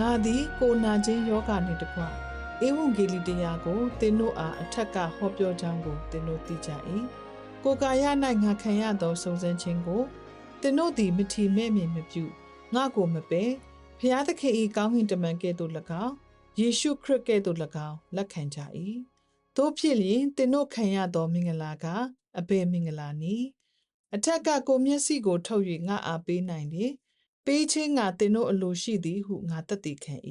ငါသည်ကိုနာခြင်းယောဂနှင့်တကွဧဝံဂေလိတရားကိုသင်တို့အားအထက်ကဟောပြောကြောင်းကိုသင်တို့သိကြ၏ကိုယ်ကာယ၌ငါခံရသောစုံစမ်းခြင်းကိုသင်တို့သည်မထီမဲ့မြင်မပြုငါကိုမပယ်ဖျားသခင်၏ကောင်းကင်တမန်ကဲ့သို့၎င်းယေရှုခရစ်ကဲ့သို့၎င်းလက်ခံကြ၏တို့ဖြစ်လျင်သင်တို့ခံရသောမင်္ဂလာကအဘယ်မင်္ဂလာနည်းအထက်ကကိုမျက်စိကိုထုတ်၍ငါအားပေးနိုင်တယ် ပေးခြင်းငါတင်တို့အလိုရှိသည်ဟုငါတတ်သိခံ၏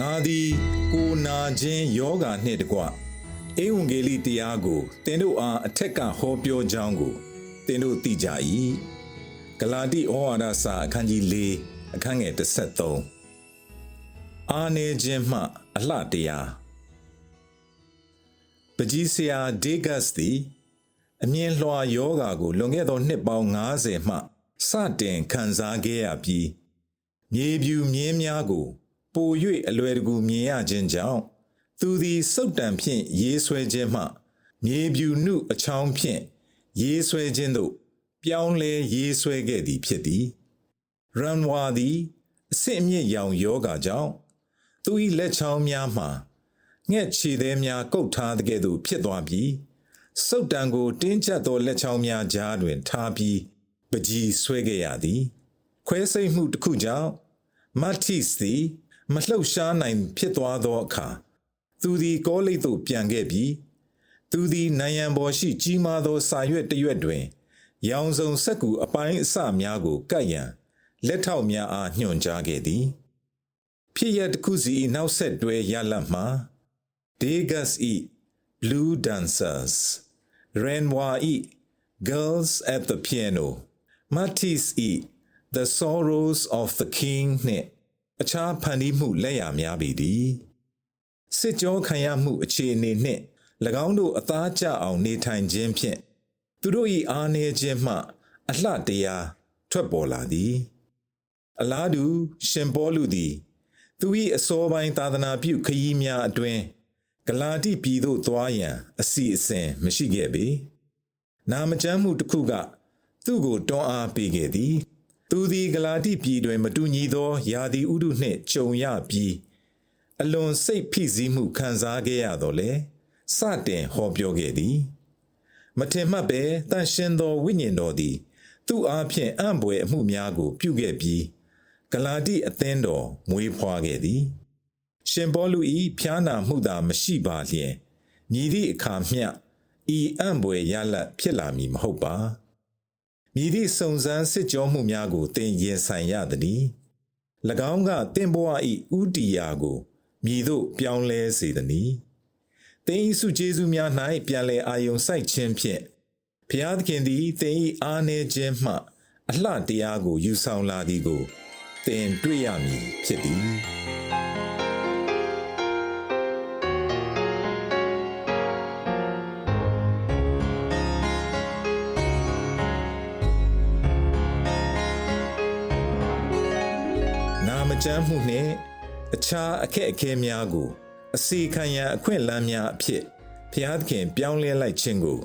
ငါသည်ကိုနာခြင်းယောဂါနှင့်တကွဧဝံဂေလိတရားကိုသင်တို့အားအထက်ကဟောပြောကြောင်းကိုသင်တို့သိကြ၏ဂလာတိဩဝါဒစာအခန်းကြီး၄အခန်းငယ်33အာနေခြင်းမှ အလှတရား ပကြီးဆရာဒေဂတ်စ်သည်အမြင်လွှာယောဂါကိုလွန်ခဲ့သောနှစ်ပေါင်း90မှစတင်ခံစားခဲ့ရပြီးမြေပြူမြင်းများကို ပို၍အလွယ်တကူမြင်ရခြင်းကြောင့်သူသည်စုတ်တံဖြင့်ရေးဆွဲခြင်းမှ မြေပြူနှုအချောင်းဖြင့်ရေးဆွဲခြင်းသို့ပြောင်းလဲရေးဆွဲခဲ့သည်ဖြစ်သည်ရန်ဝါသည်အစစ်အမြစ်ရောင်ယောဂါကြောင့်သူ၏လက်ချောင်းများမှ ငှက်ခြေသေးများကုတ်ထားတဲ့ကဲ့သို့ဖြစ်သွားပြီးစုတ်တံကိုတင်းကျပ်သောလက်ချောင်းများကြားတွင် ထားပြီးပကြီးဆွဲခဲ့ရသည် ခွဲစိတ်မှုတစ်ခုကြောင့်မတ်တိစ်သည်မလှုပ်ရှားနိုင်ဖြစ်သွားသောအခါသူသည်ကောလိပ်သို့ပြန်ခဲ့ပြီးသူသည်နိုင်ရန်ပေါ်ရှိကြီးမားသောစာရွက်တစ်ရွက်တွင် ရောင်စုံစက်ကူအပိုင်းအစများကိုကတ်ရန်လက်ထောက်များအားညွှန်ကြားခဲ့သည် ဖြစ်ရတစ်ခုစီ၏နောက်ဆက်တွဲရလတ်မှာ Degas e Blue Dancers Renoir e Girls at the Piano Matisse e The Sorrows of the King နှင့်အခြားဖန်တီးမှုလက်ရာများပေသည်စစ်ကြောခံရမှုအခြေအနေနှင့်၎င်းတို့အသားကျအောင်နေထိုင်ခြင်းဖြင့်သူတို့၏အားနည်းခြင်းမှ အလှတရားထွက်ပေါ်လာသည် အလားတူရှင်ပေါလုသည် သူ၏အစောပိုင်းသာသနာပြုခရီးများအတွင် ဂလာတိပြည်သို့သွားရန်အစီအစဉ်မရှိခဲ့ပေ။နာမကျမ်းမှုတစ်ခုက သူ့ကိုတွန်းအားပေးခဲ့သည်။သူသည်ဂလာတိပြည်တွင် မတူညီသောယာတိဥဒုနှင့်ကြုံရပြီးအလွန်စိတ်ဖိစီးမှုခံစားခဲ့ရတော့လေစတင်ဟောပြောခဲ့သည်။မထင်မှတ်ပဲတန်ရှင်သောဝိညာဉ်တော်သည် သူ့အားဖြင့်အံ့ဘွယ်အမှုများကို ပြုခဲ့ပြီးဂလာတိအသင်းတော်မွေးဖွားခဲ့သည်။ ရှင်ပေါလု၏ဖျားနာမှုသာမရှိပါလျင်မြည်သည့်အခါမျှဤအံ့ဘွယ်ရလတ်ဖြစ်လာမည်မဟုတ်ပါ။မြည်သည့်စုံစမ်းစစ်ကြောမှုများကိုသင်ရင်ဆိုင်ရသည်။၎င်းကသင်ဘဝ၏ဥတီယာကိုမြည်သို့ပြောင်းလဲစေသည်။သင်၏စုကျေးဇူးများ၌ပြန်လည်အာယုံစိုက်ခြင်းဖြင့်ဖျားသခင်သည်သင်၏အားနည်းခြင်းမှ အလှတရားကိုယူဆောင်လာသည်ကိုသင်တွေ့ရမည်ဖြစ်သည် ကျမ်းမှုနှင့်အခြားအခက်အခဲများကို အစီခံရန်အခွင့်အလမ်းများအဖြစ်ဖျားသခင်ပြောင်းလဲလိုက်ခြင်းကို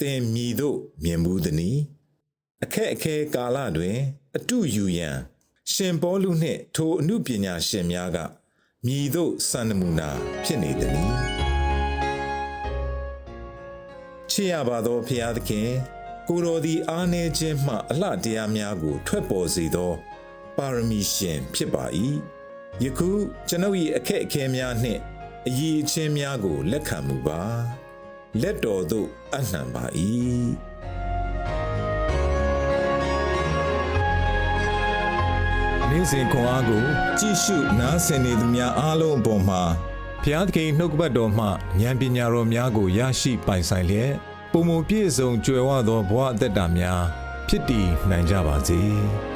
သင်မြည်သို့မြင်မှုသည်။အခက်အခဲကာလတွင် အတုယူရန် ရှင်ပေါလုနှင့်ထိုအမှုပညာရှင်များကမြည်သို့စံနမူနာဖြစ်နေသည်။ချစ်ရပါသောဖျားသခင်ကိုယ်တော်သည်အားနည်းခြင်းမှအလှတရားများကို ထွက်ပေါ်စေသော ပါရမီရှင်ဖြစ်ပါ၏ယခုကျွန်ုပ်၏အခက်အခဲများနှင့်အရေးအချင်းများကိုလက်ခံမူပါလက်တော်သို့အနှံပါ၏နေ့စဉ်ခွန်အားကိုကြည့်ရှုနားဆင်နေသူများအားလုံးအပေါ်မှာဖဖျားသခင်နှုတ်ကပတ်တော်မှဉာဏ်ပညာတော်များကိုရရှိပိုင်ဆိုင်လျက်ပုံမပြည့်စုံကြွယ်ဝသောဘဝအသက်တာများဖြစ်တည်နိုင်ကြပါစေ။